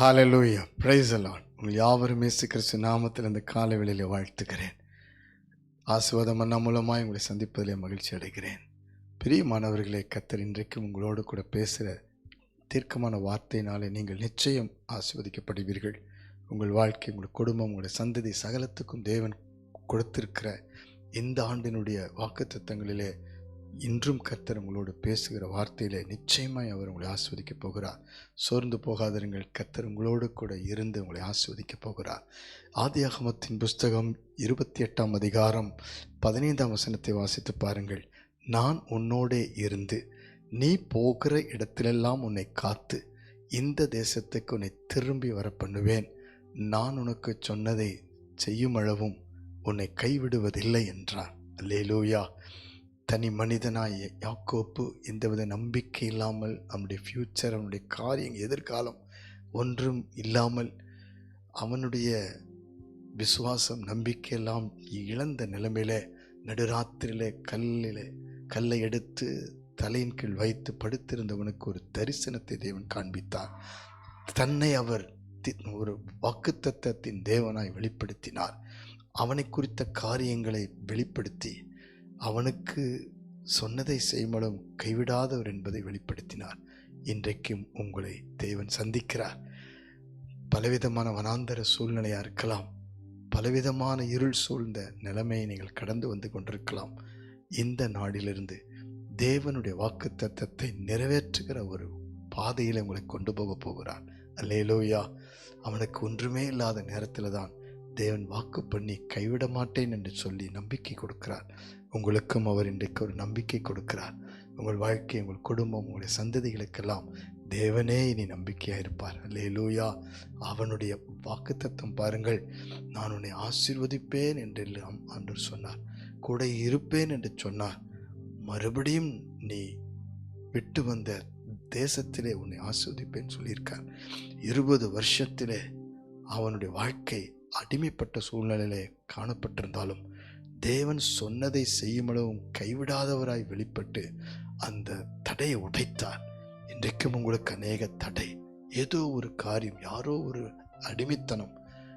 Hallelujah praise the உங்கள் யாவரும் இயேசு கிறிஸ்து நாமத்தில் இந்த காலை வேளையிலே வாழ்த்துக்கிறேன் ஆசீர்வாதம் அண்ணா மூலமாக உங்களை சந்திப்பதிலே மகிழ்ச்சி அடைகிறேன். பிரியமானவர்களே கத்தர் இன்றைக்கும் உங்களோடு கூட பேசுகிற தீர்க்கமான வார்த்தையினாலே நீங்கள் நிச்சயம் ஆசீர்வதிக்கப்படுவீர்கள். உங்கள் வாழ்க்கை உங்கள் குடும்பம் உங்களுடைய சந்ததி சகலத்துக்கும் தேவன் கொடுத்திருக்கிற இந்த ஆண்டினுடைய வாக்குத்தத்தங்களிலே இன்றும் கர்த்தர் உங்களோடு பேசுகிற வார்த்தையிலே நிச்சயமாய் அவர் உங்களை ஆஸ்வதிக்கப் போகிறார். சோர்ந்து போகாதிருங்கள் கர்த்தர் உங்களோடு கூட இருந்து உங்களை ஆஸ்வதிக்கப் போகிறார். ஆதியாகமத்தின் புஸ்தகம் இருபத்தி எட்டாம் அதிகாரம் பதினைந்தாம் வசனத்தை வாசித்து பாருங்கள். நான் உன்னோடே இருந்து நீ போகிற இடத்திலெல்லாம் உன்னை காத்து இந்த தேசத்துக்கு உன்னை திரும்பி வர பண்ணுவேன் நான் உனக்கு சொன்னதை செய்யும் அளவும் உன்னை கைவிடுவதில்லை என்றார். அல்லேலூயா. தனி மனிதனாய் யாக்கோப்பு எந்தவித நம்பிக்கை இல்லாமல் அவனுடைய ஃப்யூச்சர் அவனுடைய காரியம் எதிர்காலம் ஒன்றும் இல்லாமல் அவனுடைய விசுவாசம் நம்பிக்கையெல்லாம் இழந்த நிலைமையில நடுராத்திரியில் கல்லில் கல்லை எடுத்து தலையின் கீழ் வைத்து படுத்திருந்தவனுக்கு ஒரு தரிசனத்தை தேவன் காண்பித்தார். தன்னை அவர் தி- ஒரு வாக்குத்தத்தத்தின் தேவனாய் வெளிப்படுத்தினார். அவனை குறித்த காரியங்களை வெளிப்படுத்தி அவனுக்கு சொன்னதை செய்மலும் கைவிடாதவர் என்பதை வெளிப்படுத்தினார். இன்றைக்கும் உங்களை தேவன் சந்திக்கிறார். பலவிதமான வனாந்தர சூழ்நிலையாக இருக்கலாம். பலவிதமான இருள் சூழ்ந்த நிலைமையை நீங்கள் கடந்து வந்து கொண்டிருக்கலாம். இந்த நாடிலிருந்து தேவனுடைய வாக்கு தத்தத்தை நிறைவேற்றுகிற ஒரு பாதையில் உங்களை கொண்டு போக போகிறார். அல்லேலோயா. அவனுக்கு ஒன்றுமே இல்லாத நேரத்தில் தான் தேவன் வாக்கு பண்ணி கைவிட மாட்டேன் என்று சொல்லி நம்பிக்கை கொடுக்கிறார். உங்களுக்கும் அவர் இன்றைக்கு ஒரு நம்பிக்கை கொடுக்கிறார். உங்கள் வாழ்க்கை உங்கள் குடும்பம் உங்களுடைய சந்ததிகளுக்கெல்லாம் தேவனே இனி நம்பிக்கையாக இருப்பார். அல்லேலூயா. அவனுடைய வாக்குத்தத்தம் பாருங்கள். நான் உன்னை ஆசிர்வதிப்பேன் என்று எல்லாம் சொன்னார். கூட இருப்பேன் என்று சொன்னார். மறுபடியும் நீ விட்டு வந்த தேசத்திலே உன்னை ஆஸ்வதிப்பேன் சொல்லியிருக்கார். இருபது வருஷத்திலே அவனுடைய வாழ்க்கை அடிமைப்பட்ட சூழ்நிலையிலே காணப்பட்டிருந்தாலும் தேவன் சொன்னதை செய்யுமளவும் கைவிடாதவராய் வெளிப்பட்டு அந்த தடையை உடைத்தார். இன்றைக்கும் உங்களுக்கு அநேக தடை. ஏதோ ஒரு காரியம் யாரோ ஒரு அடிமைத்தனம்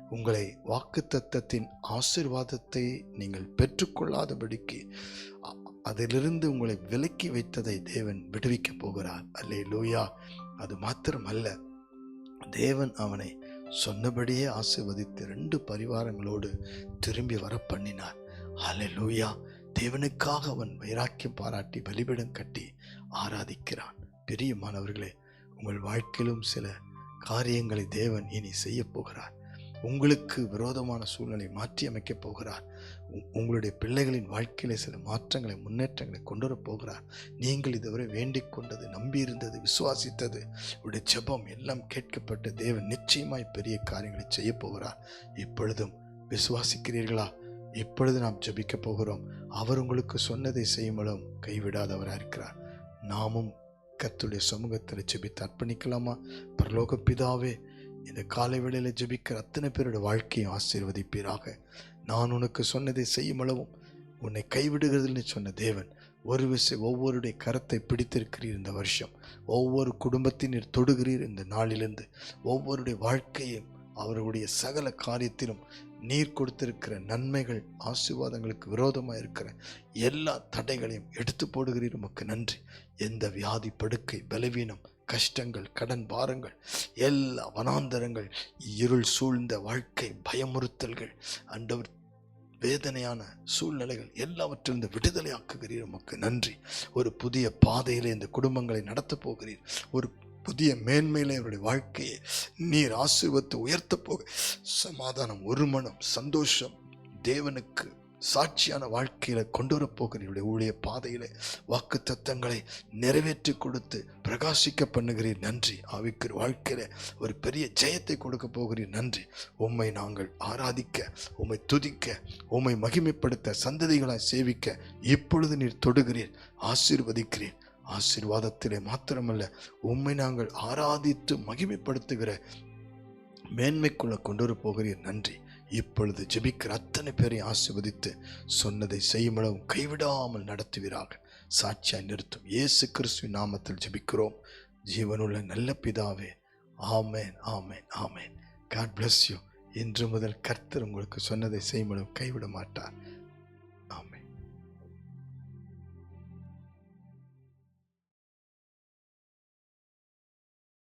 உங்களை வாக்குத்தத்தத்தின் ஆசீர்வாதத்தை நீங்கள் பெற்றுக்கொள்ளாதபடிக்கு அதிலிருந்து உங்களை விலக்கி வைத்ததை தேவன் விடுவிக்கப் போகிறார். அல்லே லூயா அது மாத்திரமல்ல. தேவன் அவனை சொன்னபடியே ஆசிர்வதித்து ரெண்டு பரிவாரங்களோடு திரும்பி வர பண்ணினார். லூயா தேவனுக்காக அவன் வைராக்கியம் பாராட்டி பலிபிடம் கட்டி ஆராதிக்கிறான். பெரியமானவர்களே உங்கள் வாழ்க்கையிலும் சில காரியங்களை தேவன் இனி செய்யப் போகிறார். உங்களுக்கு விரோதமான சூழ்நிலை மாற்றி அமைக்கப் போகிறார். உ- உங்களுடைய பிள்ளைகளின் வாழ்க்கையில சில மாற்றங்களை முன்னேற்றங்களை கொண்டு வர போகிறார். நீங்கள் இதுவரை வேண்டிக் கொண்டது நம்பியிருந்தது விசுவாசித்தது உடைய ஜெபம் எல்லாம் கேட்கப்பட்டு தேவன் நிச்சயமாய் பெரிய காரியங்களை செய்ய போகிறார். இப்பொழுதும் விசுவாசிக்கிறீர்களா? இப்பொழுது நாம் ஜபிக்கப் போகிறோம். அவர் உங்களுக்கு சொன்னதை செய்யும்பளும் கைவிடாதவராக இருக்கிறார். நாமும் கத்துடைய சமூகத்தில் ஜெபித்து அர்ப்பணிக்கலாமா? பரலோக பிதாவே இந்த காலை வேளையில் ஜெபிக்கிற அத்தனை பேரோட வாழ்க்கையும் ஆசீர்வதிப்பீராக. நான் உனக்கு சொன்னதை செய்யும் அளவும் உன்னை கைவிடுகிறதுன்னு சொன்ன தேவன் ஒரு விசை ஒவ்வொருடைய கரத்தை பிடித்திருக்கிறீர் இந்த வருஷம். ஒவ்வொரு குடும்பத்தினர் தொடுகிறீர் இந்த நாளிலிருந்து. ஒவ்வொருடைய வாழ்க்கையும் அவர்களுடைய சகல காரியத்திலும் நீர் கொடுத்திருக்கிற நன்மைகள் ஆசீர்வாதங்களுக்கு விரோதமாக இருக்கிற எல்லா தடைகளையும் எடுத்து போடுகிறீர். உமக்கு நன்றி. எந்த வியாதி படுக்கை பலவீனம் கஷ்டங்கள் கடன் பாரங்கள் எல்லா வனாந்தரங்கள் இருள் சூழ்ந்த வாழ்க்கை பயமுறுத்தல்கள் அண்டவர் வேதனையான சூழ்நிலைகள் எல்லாவற்றிலிருந்து விடுதலை ஆக்குகிறீர் உமக்கு நன்றி. ஒரு புதிய பாதையிலே இந்த குடும்பங்களை நடத்தப் போகிறீர். ஒரு புதிய மேன்மையிலே அவருடைய வாழ்க்கையை நீர் ஆசீர்வத்தை உயர்த்தப் போக சமாதானம் ஒரு மனம் சந்தோஷம் தேவனுக்கு சாட்சியான வாழ்க்கையில் கொண்டு வரப் போகிறீருடைய ஊழிய பாதையில் வாக்கு தத்தங்களை நிறைவேற்றி கொடுத்து பிரகாசிக்க பண்ணுகிறீர். நன்றி. ஆவிக்கிற வாழ்க்கையில் ஒரு பெரிய ஜெயத்தை கொடுக்க போகிறீர். நன்றி. உம்மை நாங்கள் ஆராதிக்க உம்மை துதிக்க உம்மை மகிமைப்படுத்த சந்ததிகளாய் சேவிக்க இப்பொழுது நீர் தொடுகிறீர். ஆசீர்வதிக்கிறீர். ஆசீர்வாதத்திலே மாத்திரமல்ல உம்மை நாங்கள் ஆராதித்து மகிமைப்படுத்துகிற மேன்மைக்குள்ளே கொண்டு வர போகிறீர். நன்றி. இப்பொழுது ஜெபிக்கிற அத்தனை பேரையும் ஆசீர்வதித்து சொன்னதை செய்யுமளவும் கைவிடாமல் நடத்துவீராக. சாட்சியாய் நிறுத்தும் இயேசு கிறிஸ்துவின் நாமத்தில் ஜெபிக்கிறோம். ஜீவனுள்ள நல்ல பிதாவே amen amen amen. God bless you இன்று முதல் கர்த்தர் உங்களுக்கு சொன்னதை செய்யும்படும் கைவிட மாட்டார்